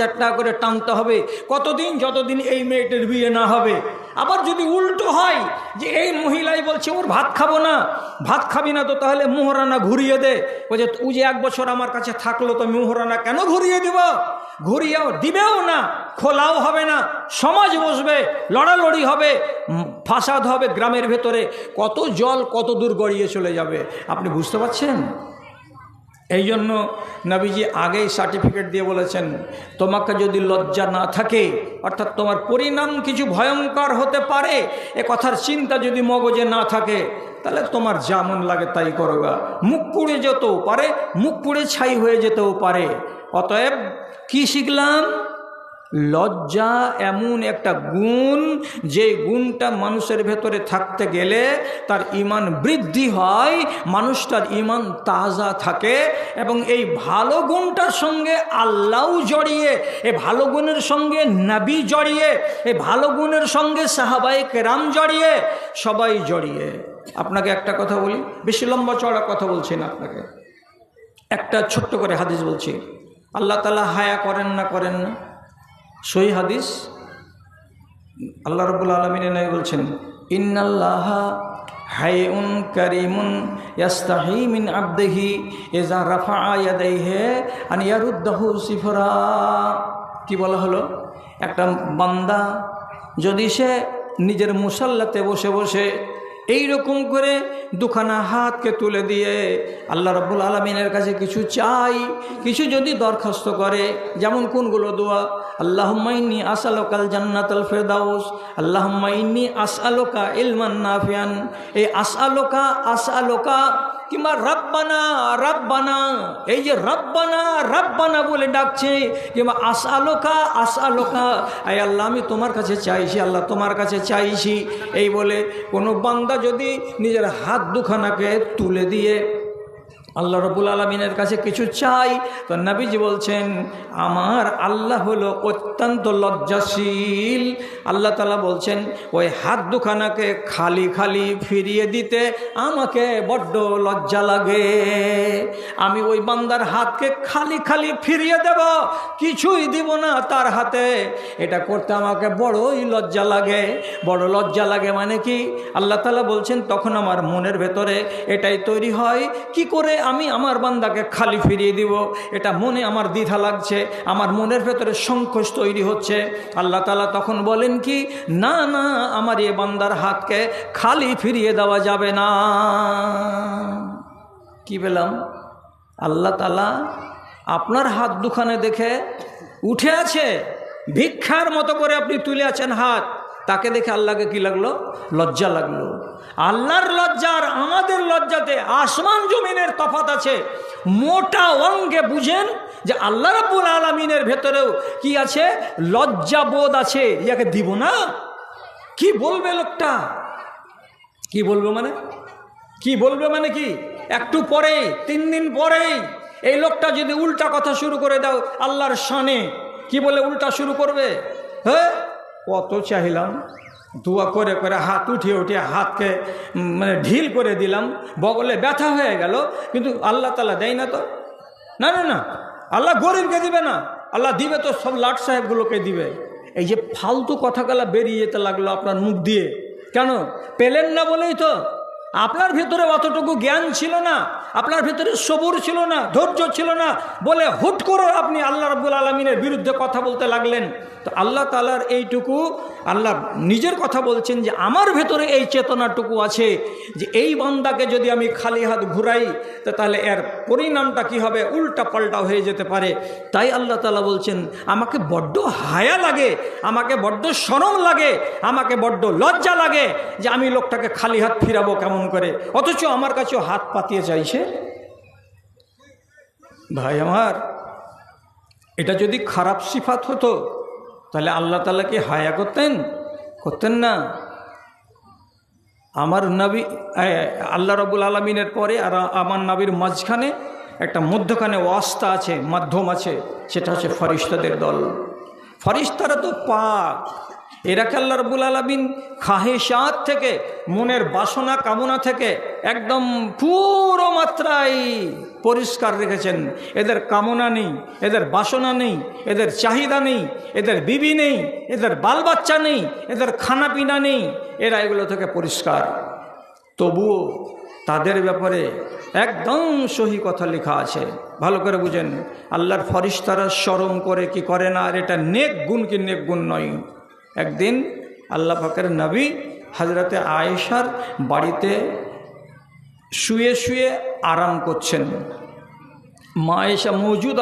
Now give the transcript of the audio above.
হাজার টাকা করে টানতে হবে। কতদিন, যতদিন এই মেয়েটির বিয়ে না হবে। আবার যদি উল্টো হয় যে এই মহিলাই বলছে, ওর ভাত খাব না, ভাত খাবি না তো তাহলে মোহরানা ঘুরিয়ে দে। যে, ও যে এক বছর আমার কাছে থাকল তো মোহরানা কেন ঘুরিয়ে দিব? ঘুরিয়েও দিবেও না, খোলাও হবে না, সমাজ বসবে, লড়ালড়ি হবে ফাসাদ হবে গ্রামের ভেতরে। কত জল, কত দূর গড়িয়ে চলে যাবে। আপনি বুঝতে পারছেন? এই জন্য নবীজি আগেই সার্টিফিকেট দিয়ে বলেছেন, তোমাকে যদি লজ্জা না থাকে, অর্থাৎ তোমার পরিণাম কিছু ভয়ঙ্কর হতে পারে, এ কথার চিন্তা যদি মগজে না থাকে, তাহলে তোমার যেমন লাগে তাই করোগা মুখ পুড়ে যেতেও পারে, মুখ পুড়ে ছাই হয়ে যেতেও পারে। অতএব কি শিখলাম? লজ্জা এমন একটা গুণ, যে গুণটা মানুষের ভেতরে থাকতে গেলে তার ইমান বৃদ্ধি হয়, মানুষটার ইমান তাজা থাকে এবং এই ভালো গুণটার সঙ্গে আল্লাহও জড়িয়ে এ ভালো গুণের সঙ্গে নাবি জড়িয়ে এ ভালো গুণের সঙ্গে সাহাবাই কেরাম জড়িয়ে, সবাই জড়িয়ে। আপনাকে একটা কথা বলি, বেশি লম্বা চড়া কথা বলছি না আপনাকে। একটা ছোট্ট করে হাদিস বলছি। আল্লাহ তালা হায়া করেন না করেন না। সই হাদিস, আল্লাহ রবুল আলমিন নাই বলছেন, ইন্নাল্লাহ হাইউন করিমুন ইয়াস্তাহি মিন আবদেহি এজা রাফা ইয়াদাইহে আন ইয়ারুদ্দাহু সিফরা। কি বলা হলো? একটা বান্দা যদি সে নিজের মুসাল্লাতে বসে বসে এই রকম করে দুখানা হাতকে তুলে দিয়ে আল্লাহ রব্বুল আলমিনের কাছে কিছু চাই, কিছু যদি দরখাস্ত করে, যেমন কোনগুলো দোয়া? আল্লাহমাইনি আসালোকাল জান্নাতাল ফেরদাউস। আল্লাহমাইনি আসআলোকা ইলমান নাফিয়ান। এই আসআলোকা আসআলোকা কিংবা রব্বানা রব্বানা, এই যে রব্বানা রব্বানা বলে ডাকছে, কিংবা আসআলোকা আসআলোকা এই আল্লাহ, আমি তোমার কাছে চাইছি, আল্লাহ, তোমার কাছে চাইছি। এই বলে কোনো বান্দা যদি নিজের হাত দুখানাকে তুলে দিয়ে আল্লাহ রবুল আলমিনের কাছে কিছু চাই। তো নবীজি বলছেন, আমার আল্লাহ হলো অত্যন্ত লজ্জাশীল। আল্লাহ তালা বলছেন, ওই হাত দুখানাকে খালি খালি ফিরিয়ে দিতে আমাকে বড্ড লজ্জা লাগে। আমি ওই বান্দার হাতকে খালি খালি ফিরিয়ে দেব, কিছুই দিব না তার হাতে। এটা করতে আমাকে বড়ই লজ্জা লাগে। বড় লজ্জা লাগে মানে কি? আল্লাহ তালা বলছেন, তখন আমার মনের ভেতরে এটাই তৈরি হয়। কি করে আমি আমার বান্দাকে খালি ফিরিয়ে দিব। এটা মনে আমার দ্বিধা লাগছে। আমার মনের ভেতরে সংকোচ তৈরি হচ্ছে। আল্লাহ তালা তখন বলেন কি, না না, আমার এ বান্দার হাতকে খালি ফিরিয়ে দেওয়া যাবে না। কি পেলাম? আল্লাহ তালা আপনার হাত দুখানে দেখে উঠে আছে। ভিক্ষার মতো করে আপনি তুলে আছেন হাত। তাকে দেখে আল্লাহকে কি লাগল? লজ্জা লাগল। আল্লাহর লজ্জা আর আমাদের লজ্জাতে আসমান জমিনের তফাত আছে। মোটা অঙ্গে বুঝেন যে আল্লাহ রাব্বুল আলমিনের ভেতরেও কি আছে? লজ্জাবোধ আছে। ইয়াকে দিব না? কি বলবে লোকটা? কি বলবে মানে? কি বলবে মানে কি? একটু পরেই, তিন দিন পরেই এই লোকটা যদি উল্টা কথা শুরু করে দাও আল্লাহর শানে, কি বলে উল্টা শুরু করবে? হ্যাঁ? কত চাইলাম দোয়া করে করে হাত উঠিয়ে উঠিয়ে হাতকে মানে ঢিল করে দিলাম, বগলে ব্যথা হয়ে গেল, কিন্তু আল্লাহ তালা দেয় না তো। না না না, আল্লাহ গরিবকে দিবে না, আল্লাহ দিবে তো সব লাট সাহেবগুলোকে দিবে। এই যে ফালতু কথাগুলো বেরিয়ে যেতে লাগল আপনার মুখ দিয়ে, কেন? পেলেন না বলেই তো। আপনার ভিতরে অতটুকু জ্ঞান ছিল না, আপনার ভিতরে সবুর ছিল না, ধৈর্য ছিল না বলে হুট করে আপনি আল্লাহ রব্বুল আলমিনের বিরুদ্ধে কথা বলতে লাগলেন। তো আল্লাহ তালার এইটুকু, আল্লাহ নিজের কথা বলছেন যে আমার ভেতরে এই চেতনাটুকু আছে যে এই বান্দাকে যদি আমি খালি হাত ঘুরাই, তো তাহলে এর পরিণামটা কি হবে? উল্টা পাল্টা হয়ে যেতে পারে। তাই আল্লাহ তালা বলছেন, আমাকে বড্ড হায়া লাগে, আমাকে বড্ড সরম লাগে, আমাকে বড্ড লজ্জা লাগে যে আমি লোকটাকে খালি হাত ফিরাবো কেমন করে। অথচ আমার কাছেও হাত পাতিয়ে চাইছে ভাই আমার, এটা যদি খারাপ সিফাত হতো, তাহলে আল্লাহ তালাকে হায়া করতেন? করতেন না। আমার নবী আল্লাহ রবুল আলমিনের পরে আর আমার নবীর মাঝখানে একটা মধ্যখানে ওয়াস্তা আছে, মাধ্যম আছে, সেটা হচ্ছে ফরিস্তাদের দল। ফরিস্তারা তো পাক। এরাকে আল্লাহ রবুল আলমিন খাহেসাত থেকে, মনের বাসনা, কামনা থেকে একদম পুরো মাত্রায় পরিষ্কার রেখেছেন। এদের কামনা নেই, এদের বাসনা নেই, এদের চাহিদা নেই, এদের বিবি নেই, এদের বাল বাচ্চা নেই, এদের খানা পিনা নেই, এরা এগুলো থেকে পরিষ্কার। তবুও তাদের ব্যাপারে একদম সহি কথা লেখা আছে। ভালো করে বুঝেন, আল্লাহর ফরিস্তারা স্মরণ করে কি করে না, আর এটা নেক গুণ কি নেক গুণ নয়। একদিন আল্লাহ পাকের নবী হজরতে আয়েশার বাড়িতে শুয়ে শুয়ে আরাম করছেন। মা এসা মৌজুদ